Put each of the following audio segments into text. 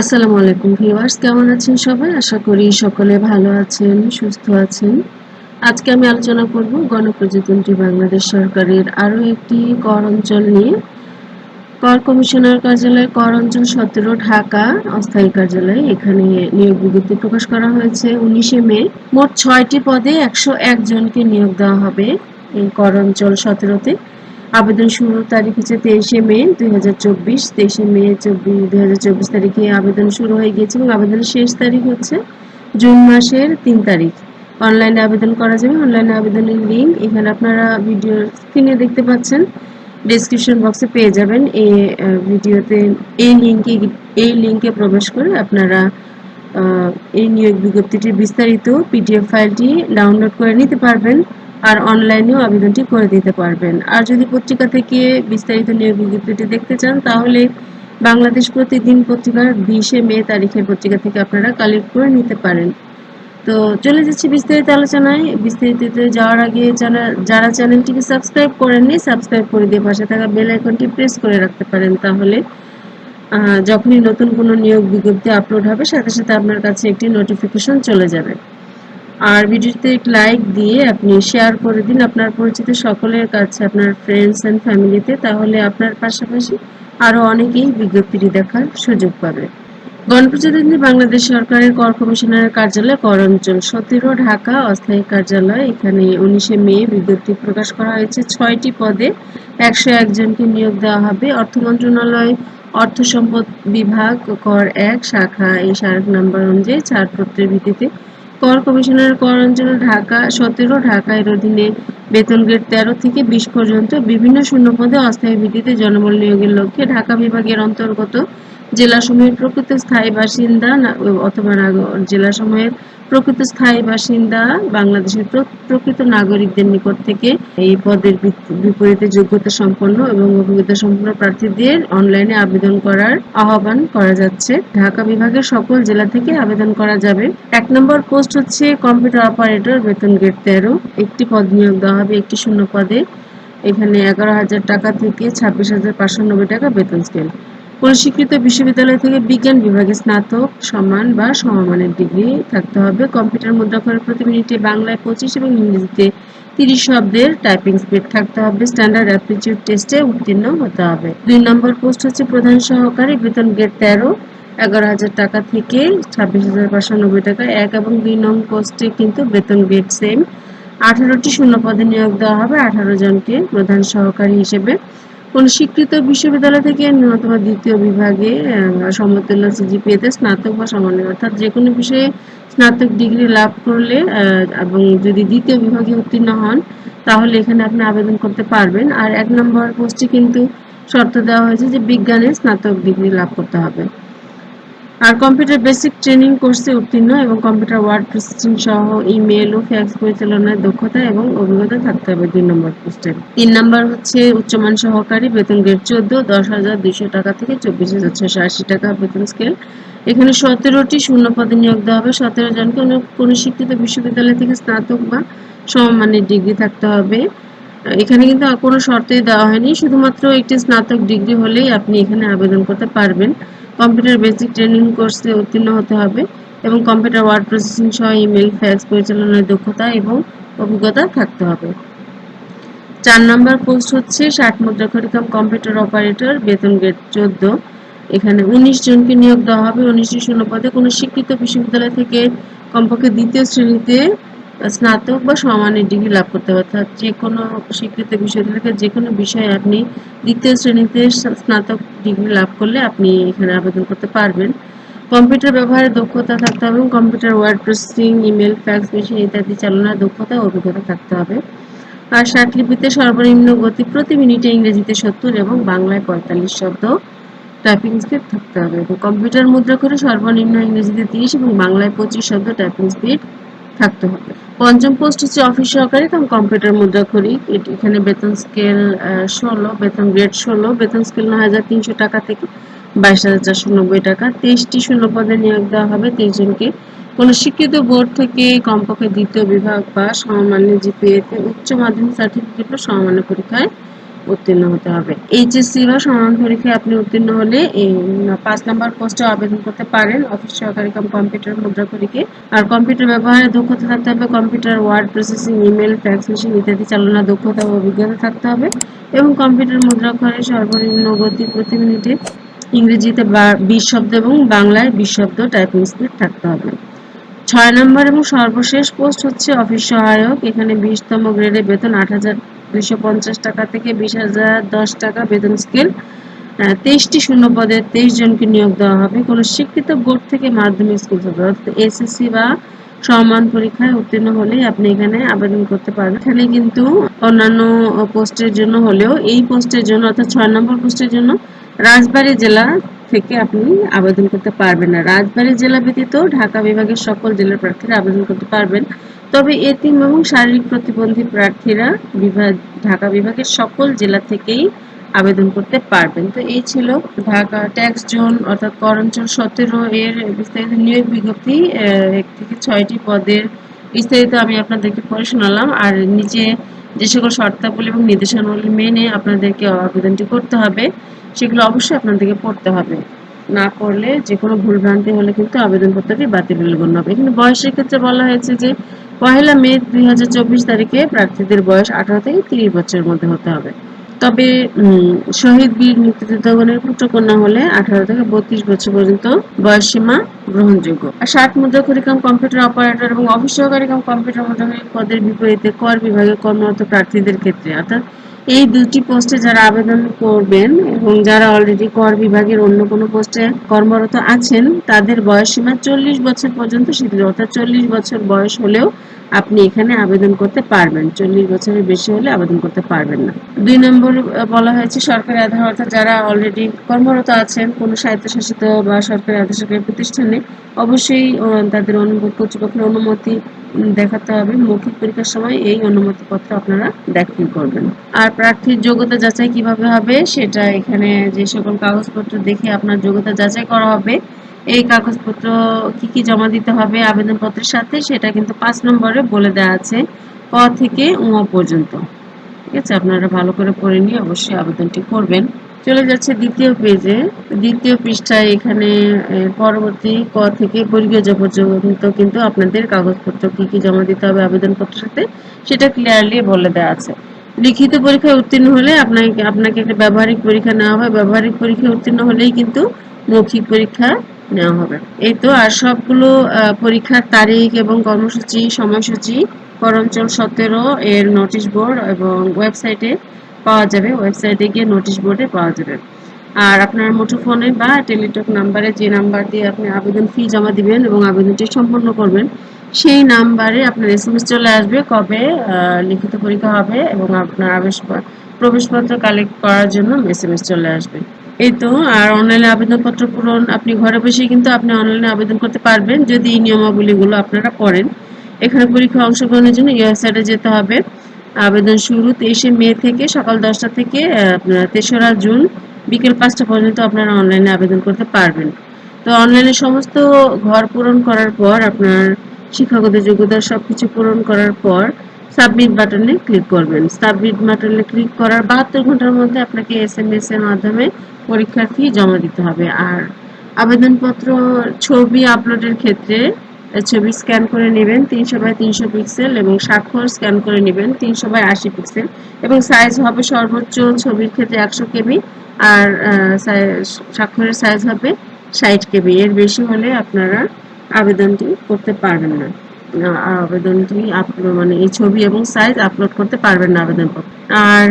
আসসালামু আলাইকুম ভিউয়ার্স, কেমন আছেন সবাই? আশা করি সকলে ভালো আছেন, সুস্থ আছেন। আজকে আমি আলোচনা করব গণপ্রজাতন্ত্রী বাংলাদেশ সরকারের আরও একটি কর অঞ্চল নিয়ে। কর কমিশনার কার্যালয় কর অঞ্চল সতেরো, ঢাকা অস্থায়ী কার্যালয়। এখানে নিয়োগ বিজ্ঞপ্তি প্রকাশ করা হয়েছে উনিশে মে। মোট ছয়টি পদে একশো জনকে নিয়োগ দেওয়া হবে এই কর অঞ্চল সতেরোতে। আবেদন শুরুর তারিখ হচ্ছে তেইশে মে দুই হাজার চব্বিশ। তেইশে মে চব্বিশ দুই হাজার চব্বিশ তারিখে আবেদন শুরু হয়ে গিয়েছে এবং আবেদনের শেষ তারিখ হচ্ছে জুন মাসের তিন তারিখ। অনলাইনে আবেদন করা যাবে। অনলাইনে আবেদনের লিঙ্ক এখানে আপনারা ভিডিও স্ক্রিনে দেখতে পাচ্ছেন। ডিসক্রিপশন বক্সে পেয়ে যাবেন। এই ভিডিওতে এই লিঙ্কে এই লিঙ্কে প্রবেশ করে আপনারা এই নিয়োগ বিজ্ঞপ্তিটির বিস্তারিত পিডিএফ ফাইলটি ডাউনলোড করে নিতে পারবেন। আর অনলাইনেও আবেদনটি করে দিতে পারবেন। আর যদি পত্রিকা থেকে বিস্তারিত নিয়োগ বিজ্ঞপ্তিটি দেখতে চান, তাহলে বাংলাদেশ প্রতিদিন পত্রিকার বিশে মে তারিখের পত্রিকা থেকে আপনারা কালেক্ট করে নিতে পারেন। তো চলে যাচ্ছি বিস্তারিত আলোচনায়। বিস্তারিততে যাওয়ার আগে যারা যারা চ্যানেলটিকে সাবস্ক্রাইব করেননি সাবস্ক্রাইব করে দিয়ে পাশে থাকা বেল আইকনটি প্রেস করে রাখতে পারেন। তাহলে যখনই নতুন কোনো নিয়োগ বিজ্ঞপ্তি আপলোড হবে, সাথে সাথে আপনার কাছে একটি নোটিফিকেশন চলে যাবে। আর ভিডিওতে লাইক দিয়ে আপনি শেয়ার করে দিন আপনার পরিচিত সকলের কাছে, আপনার ফ্রেন্ডস অ্যান্ড ফ্যামিলিতে তাহলে আপনার পাশাপাশি আরও অনেকেই বিজ্ঞপ্তিটি দেখার সুযোগ পাবে। গণপ্রজাতন্ত্রী বাংলাদেশ সরকারের কর কমিশনারের কার্যালয় কর অঞ্চল সতেরো ঢাকা অস্থায়ী কার্যালয়। এখানে উনিশে মে বিজ্ঞপ্তি প্রকাশ করা হয়েছে। ছয়টি পদে একশো একজনকে নিয়োগ দেওয়া হবে। অর্থ মন্ত্রণালয়, অর্থ সম্পদ বিভাগ, কর এক, শাখা এই স্মারক নাম্বার অনুযায়ী ছাড়পত্রের ভিত্তিতে কর কমিশনের কর অঞ্চল ঢাকা সতেরো, ঢাকা এর অধীনে বেতন গেট তেরো থেকে বিশ পর্যন্ত বিভিন্ন শূন্যপদে অস্থায়ী ভিত্তিতে জনবল নিয়োগের লক্ষ্যে ঢাকা বিভাগের অন্তর্গত জেলাসমূহের প্রকৃত স্থায়ী বাসিন্দা অথবা জেলাসমূহের প্রকৃত স্থায়ী বাসিন্দা বাংলাদেশের প্রকৃত নাগরিকদের নিকট থেকে এই পদের বিপরীতে যোগ্যতা সম্পন্ন এবং অভিজ্ঞতা সম্পন্ন প্রার্থীদের অনলাইনে আবেদন করার আহ্বান করা যাচ্ছে। ঢাকা বিভাগের সকল জেলা থেকে আবেদন করা যাবে। এক নম্বর পোস্ট হচ্ছে কম্পিউটার অপারেটর, বেতন গেট তেরো। একটি পদ নিয়োগ দেওয়া হবে একটি শূন্য পদে। এখানে এগারো হাজার টাকা থেকে ছাব্বিশ হাজার পাঁচশো নব্বই টাকা বেতন স্কেল। কোন স্বীকৃত বিশ্ববিদ্যালয় থেকে বিজ্ঞান বিভাগে স্নাতক, সমান বা সমমানের ডিগ্রি থাকতে হবে। কম্পিউটার মুদ্রাক্ষরের প্রতি মিনিটে বাংলায় পঁচিশ এবং ইংরেজিতে তিরিশ শব্দের টাইপিং স্পিড থাকতে হবে। স্ট্যান্ডার্ড অ্যাপটিচিউড টেস্টে উত্তীর্ণ হতে হবে। দুই নম্বর পোস্ট হচ্ছে প্রধান সহকারী বেতন গেট তেরো। এগারো হাজার টাকা থেকে ছাব্বিশ হাজার পাঁচশো নব্বই টাকা এক এবং দুই নং পোস্টে কিন্তু বেতন গেট সেম আঠারোটি শূন্য পদে নিয়োগ দেওয়া হবে। আঠারো জনকে প্রধান সহকারী হিসেবে কোন স্বীকৃত বিশ্ববিদ্যালয় থেকে অথবা দ্বিতীয় বিভাগে সমতুল্য সিজিপিএতে স্নাতক বা সামান্য অর্থাৎ যে কোনো বিষয়ে স্নাতক ডিগ্রি লাভ করলে এবং যদি দ্বিতীয় বিভাগে উত্তীর্ণ হন, তাহলে এখানে আপনি আবেদন করতে পারবেন। আর এক নম্বর পোস্টে কিন্তু শর্ত দেওয়া হয়েছে যে বিজ্ঞানে স্নাতক ডিগ্রি লাভ করতে হবে। আর কম্পিউটার বেসিক ট্রেনিং কোর্সে উত্তীর্ণ এবং কম্পিউটার ওয়ার্ড প্রসেসিং সহ ইমেল ও ফ্যাক্স পরিচালনায় দক্ষতা এবং অভিজ্ঞতা থাকতে হবে দুই নম্বর পোস্টে তিন নম্বর হচ্ছে উচ্চমান সহকারী বেতন গ্রেড চোদ্দ, দশ হাজার দুইশো টাকা থেকে চব্বিশ হাজার ছশো আশি টাকা বেতন স্কেল এখানে সতেরোটি শূন্য পদে নিয়োগ দেওয়া হবে। সতেরো জনকে কোনো শিক্ষিত বিশ্ববিদ্যালয় থেকে স্নাতক বা সমমানের ডিগ্রি থাকতে হবে। এখানে কিন্তু কোনো শর্তই দেওয়া হয়নি। শুধুমাত্র একটি স্নাতক ডিগ্রি হলেই আপনি এখানে আবেদন করতে পারবেন। কম্পিউটার বেসিক ট্রেনিং কোর্সে উত্তীর্ণ হতে হবে এবং কম্পিউটার ওয়ার্ড প্রসেসিং সহ ইমেল ফ্যাক্স পরিচালনার দক্ষতা এবং অভিজ্ঞতা থাকতে হবে। চার নম্বর পোস্ট হচ্ছে ষাট মুদ্রাক্ষর কাম কম্পিউটার অপারেটর, বেতন গেট চোদ্দ। এখানে উনিশ জনকে নিয়োগ দেওয়া হবে। উনিশটি শূন্য পদে কোনো শিক্ষিত বিশ্ববিদ্যালয় থেকে কমপক্ষে দ্বিতীয় শ্রেণীতে স্নাতক বা সমানের ডিগ্রি লাভ করতে হবে, অর্থাৎ যে কোনো স্বীকৃত বিশ্ববিদ্যালয় যে কোনো বিষয়ে আপনি দ্বিতীয় শ্রেণীতে স্নাতক ডিগ্রি লাভ করলে আপনি এখানে আবেদন করতে পারবেন। কম্পিউটার ব্যবহারে দক্ষতা থাকতে হবে এবং computer word processing, email, fax, machine ইত্যাদি চালনার দক্ষতা অভিজ্ঞতা থাকতে হবে। আর লিপিতে সর্বনিম্ন গতি প্রতি মিনিটে ইংরেজিতে সত্তর এবং বাংলায় পঁয়তাল্লিশ শব্দ টাইপিং স্পিড থাকতে হবে। এবং কম্পিউটার মুদ্রা করে সর্বনিম্ন ইংরেজিতে তিরিশ এবং বাংলায় পঁচিশ শব্দ টাইপিং স্পিড থাকতে হবে। পঞ্চম পোস্ট হচ্ছে অফিস সহকারী কাম কম্পিউটার মুদ্রাক্ষরী এখানে বেতন স্কেল ষোলো, বেতন গ্রেড ষোলো, বেতন স্কেল নয় হাজার তিনশো টাকা থেকে বাইশ হাজার চারশো নব্বই টাকা। তেইশটি শূন্য পদে নিয়োগ দেওয়া হবে তেইশ জনকে। কোনো শিক্ষিত বোর্ড থেকে কমপক্ষে দ্বিতীয় বিভাগ বা সমমান্য জিপিএতে উচ্চ মাধ্যমিক সার্টিফিকেট বা সমমান্য পরীক্ষায় উত্তীর্ণ হতে হবে। এইচএসসি বা সমান পরীক্ষায় আপনি উত্তীর্ণ হলে পাঁচ নম্বর পোস্টে আবেদন করতে পারেন। অফিস সহকারী কাম কম্পিউটার মুদ্রা করিকে। আর কম্পিউটার ব্যবহারে দক্ষতা থাকতে হবে। Computer word processing email fax machine ইত্যাদি চালানোর দক্ষতা ও অভিজ্ঞতা থাকতে হবে। এবং কম্পিউটার মুদ্রাক্ষরে সর্বনিম্ন গতি প্রতি মিনিটে ইংরেজিতে বিশ শব্দ এবং বাংলায় বিশ শব্দ টাইপিং স্পিড থাকতে হবে। ছয় নম্বর এবং সর্বশেষ পোস্ট হচ্ছে অফিস সহায়ক। এখানে বিশতম গ্রেডে বেতন আট হাজার দুইশো পঞ্চাশ টাকা থেকে বিশ হাজার দশ টাকা বেতন স্কেল। তেইশটি শূন্য পদে তেইশ জনকে নিয়োগ দেওয়া হবে। কোনো শিক্ষিত বোর্ড থেকে মাধ্যমিক স্কুল এসএসসি বা সমান পরীক্ষায় উত্তীর্ণ হলেই আপনি এখানে আবেদন করতে পারবেন। এখানে কিন্তু অন্যান্য পোস্টের জন্য হলেও এই পোস্টের জন্য, অর্থাৎ ছয় নম্বর পোস্টের জন্য রাজবাড়ী জেলা থেকে আপনি আবেদন করতে পারবেন না। রাজবাড়ী জেলা ব্যতীত ঢাকা বিভাগের সকল জেলার প্রার্থীরা আবেদন করতে পারবেন। তবে এতিম এবং শারীরিক প্রতিবন্ধী প্রার্থীরা বিভাগ, ঢাকা বিভাগের সকল জেলা থেকেই আবেদন করতে পারবেন। তো এই ছিল ঢাকা ট্যাক্স জোন, অর্থাৎ করঞ্চল সতেরো এর বিস্তারিত নিয়োগ বিজ্ঞপ্তি। এক থেকে ছয়টি পদের বিস্তারিত আমি আপনাদেরকে পড়ে শোনালাম। আর নিচে যে সকল শর্তাবলী এবং নির্দেশনাবলী মেনে আপনাদেরকে আবেদনটি করতে হবে, সেগুলো অবশ্যই আপনাদেরকে পড়তে হবে। না পড়লে যে কোনো ভুলভ্রান্তি হলে কিন্তু আবেদনপত্রটি বাতিল বলে গণ্য হবে। এখানে বয়সের ক্ষেত্রে বলা হয়েছে যে পহেলা মে দুই তারিখে প্রার্থীদের বয়স আঠারো থেকে তিরিশ বছরের মধ্যে হতে হবে। তবে শহীদ বীর মুক্তিযোদ্ধাগণের পুত্রকন্যা হলে আঠারো থেকে বত্রিশ বছর পর্যন্ত বয়স সীমা গ্রহণযোগ্য। আর ষাট মুদ্রাক্ষরী কাম কম্পিউটার অপারেটর এবং অফিস কাম কম্পিউটার মুদ্রাক্ষরী পদের বিপরীতে কর বিভাগে কর্মরত প্রার্থীদের ক্ষেত্রে, অর্থাৎ এই দুটি পোস্টে যারা আবেদন করবেন এবং যারা অলরেডি কর বিভাগের অন্য কোনো পোস্টে কর্মরত আছেন, তাদের বয়স সীমা চল্লিশ বছর পর্যন্ত শিথিল অর্থাৎ চল্লিশ বছর বয়স হলেও আপনি এখানে আবেদন করতে পারবেন। চল্লিশ বছরের বেশি হলে আবেদন করতে পারবেন না। দুই নম্বর বলা হয়েছে সরকারি আধার, অর্থাৎ যারা অলরেডি কর্মরত আছেন, কোনো স্বায়ত্তশাসিত বা সরকারি আধার সরকারি প্রতিষ্ঠানে, অবশ্যই তাদের অনুমতি কর্তৃপক্ষের অনুমতি দেখাতে হবে। মৌখিক পরীক্ষার সময় এই অনুমতিপত্র আপনারা দাখিল করবেন। আর প্রার্থীর যোগ্যতা যাচাই কীভাবে হবে, সেটা এখানে যে সকল কাগজপত্র দেখে আপনার যোগ্যতা যাচাই করা হবে, এই কাগজপত্র কি কি জমা দিতে হবে, আবেদনপত্রের সাথে, সেটা কিন্তু পাঁচ নম্বরে বলে দেওয়া আছে, ক থেকে উ পর্যন্ত। ঠিক আছে? আপনারা ভালো করে পড়ে নিয়ে অবশ্যই আবেদনটি করবেন। চলে যাচ্ছে দ্বিতীয় পেজে দ্বিতীয় পৃষ্ঠায় এখানে পরবর্তী ক থেকে বর্গীয় পর্যন্ত কিন্তু আপনাদের কাগজপত্র কি কি জমা দিতে হবে আবেদনপত্রের সাথে, সেটা ক্লিয়ারলি বলে দেওয়া আছে। লিখিত পরীক্ষায় উত্তীর্ণ হলে আপনাকে আপনাকে একটা ব্যবহারিক পরীক্ষা নেওয়া হয় ব্যবহারিক পরীক্ষায় উত্তীর্ণ হলেই কিন্তু মৌখিক পরীক্ষা নেওয়া হবে। এই তো, আর সবগুলো পরীক্ষার তারিখ এবং কর্মসূচি, সময়সূচি করঞ্চল সতেরো এর নোটিশ বোর্ড এবং ওয়েবসাইটে পাওয়া যাবে ওয়েবসাইটে গিয়ে নোটিশ বোর্ডে পাওয়া যাবে। আর আপনার মুঠোফোনে বা টেলিটক নাম্বারে যে নাম্বার দিয়ে আপনি আবেদন ফি জমা দিবেন এবং আবেদনটি সম্পন্ন করবেন, সেই নাম্বারে আপনার এস এম এস চলে আসবে, কবে লিখিত পরীক্ষা হবে এবং আপনার আবেশ, প্রবেশপত্র কালেক্ট করার জন্য এস এম এস চলে আসবে। এই তো, আর অনলাইনে আবেদনপত্র পূরণ আপনি ঘরে বসেই কিন্তু আপনি অনলাইনে আবেদন করতে পারবেন, যদি এই নিয়মাবলীগুলো আপনারা পড়েন এখানে পরীক্ষা অংশগ্রহণের জন্য ওয়েবসাইটে যেতে হবে। আবেদন শুরু তেইশে মে থেকে সকাল দশটা থেকে তেসরা জুন বিকেল পাঁচটা পর্যন্ত আপনারা অনলাইনে আবেদন করতে পারবেন। তো অনলাইনে সমস্ত ঘর পূরণ করার পর, আপনার শিক্ষাগত যোগ্যতা সব কিছু পূরণ করার পর সাবমিট বাটনে ক্লিক করবেন। সাবমিট বাটনে ক্লিক করার বাহাত্তর ঘণ্টার মধ্যে আপনাকে এস এম এস এর মাধ্যমে পরীক্ষার ফি জমা দিতে হবে। আর আবেদনপত্র, ছবি আপলোডের ক্ষেত্রে ছবি স্ক্যান করে নেবেন, তিনশো বাই তিনশো পিক্সেল এবং স্বাক্ষর স্ক্যান করে নেবেন, তিনশো বাই আশি পিক্সেল এবং সাইজ হবে সর্বোচ্চ ছবির ক্ষেত্রে একশো কেবি আর স্বাক্ষরের সাইজ হবে ষাট কেবি এর বেশি হলে আপনারা আবেদনটি করতে পারবেন না। আবেদনটি মানে এই ছবি এবং সাইজ আপলোড করতে পারবেন না আবেদনপত্র। আর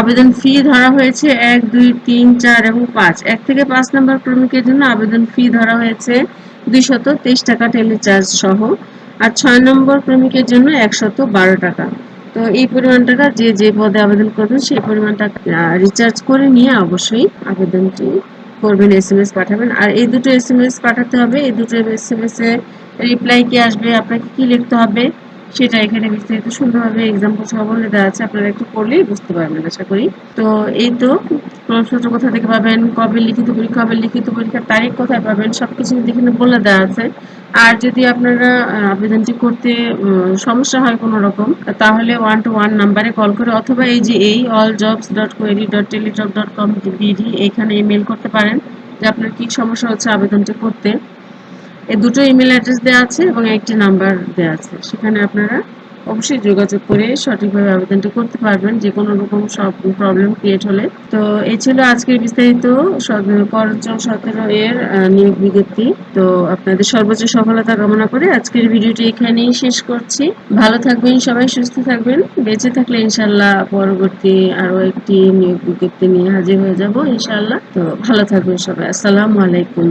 আবেদন ফি ধরা হয়েছে এক, দুই, তিন, চার এবং পাঁচ। এক থেকে পাঁচ নম্বর ক্রমিকের জন্য আবেদন ফি ধরা হয়েছে দুইশত তেইশ টাকা টেলিচার্জ সহ, আর ছয় নম্বর প্রেমিকের জন্য একশত বারো টাকা। তো এই পরিমাণ টাকা যে যে পদে আবেদন করবেন, সেই পরিমাণ টাকা রিচার্জ করে নিয়ে অবশ্যই আবেদনটি করবেন এস এম এস পাঠাবেন। আর এই দুটো এস এম এস পাঠাতে হবে। এই দুটো এস এম এস এ রিপ্লাই কি আসবে? আপনাকে কি লিখতে হবে? সেটা এখানে বিস্তারিত সুন্দরভাবে এক্সাম্পল সহ বলে দেওয়া আছে, আপনারা একটু পড়লেই বুঝতে পারবেন, আশা করি। তো এই তো প্রশ্নপত্র কোথা থেকে পাবেন, কবে লিখিত পরীক্ষা হবে, লিখিত পরীক্ষার তারিখ কোথায় পাবেন, সবকিছু কিন্তু এখানে বলে দেওয়া আছে। আর যদি আপনারা আবেদনটি করতে সমস্যা হয় কোনো রকম তাহলে ওয়ান টু ওয়ান নাম্বারে কল করে অথবা এই যে এই all jobs dot query dot Teletalk dot com B এখানে ইমেল করতে পারেন যে আপনার কী সমস্যা হচ্ছে আবেদনটি করতে। এই দুটো ইমেল অ্যাড্রেস দেওয়া আছে এবং একটি নাম্বার দেওয়া আছে। সেখানে আপনারা অবশ্যই যোগাযোগ করে সঠিকভাবে আবেদনটা করতে পারবেন যে কোনো রকম সব প্রবলেম ক্রিয়েট হলে। তো এই ছিল আজকের বিস্তারিত করঞ্চল সতেরো এর নিয়োগ বিজ্ঞপ্তি। তো আপনাদের সর্বোচ্চ সফলতা কামনা করে আজকের ভিডিওটি এখানেই শেষ করছি। ভালো থাকবেন সবাই, সুস্থ থাকবেন। বেঁচে থাকলে ইনশাল্লাহ পরবর্তী আরও একটি নিয়োগ বিজ্ঞপ্তি নিয়ে হাজির হয়ে যাব ইনশাল্লাহ তো ভালো থাকবেন সবাই। আসসালামু আলাইকুম।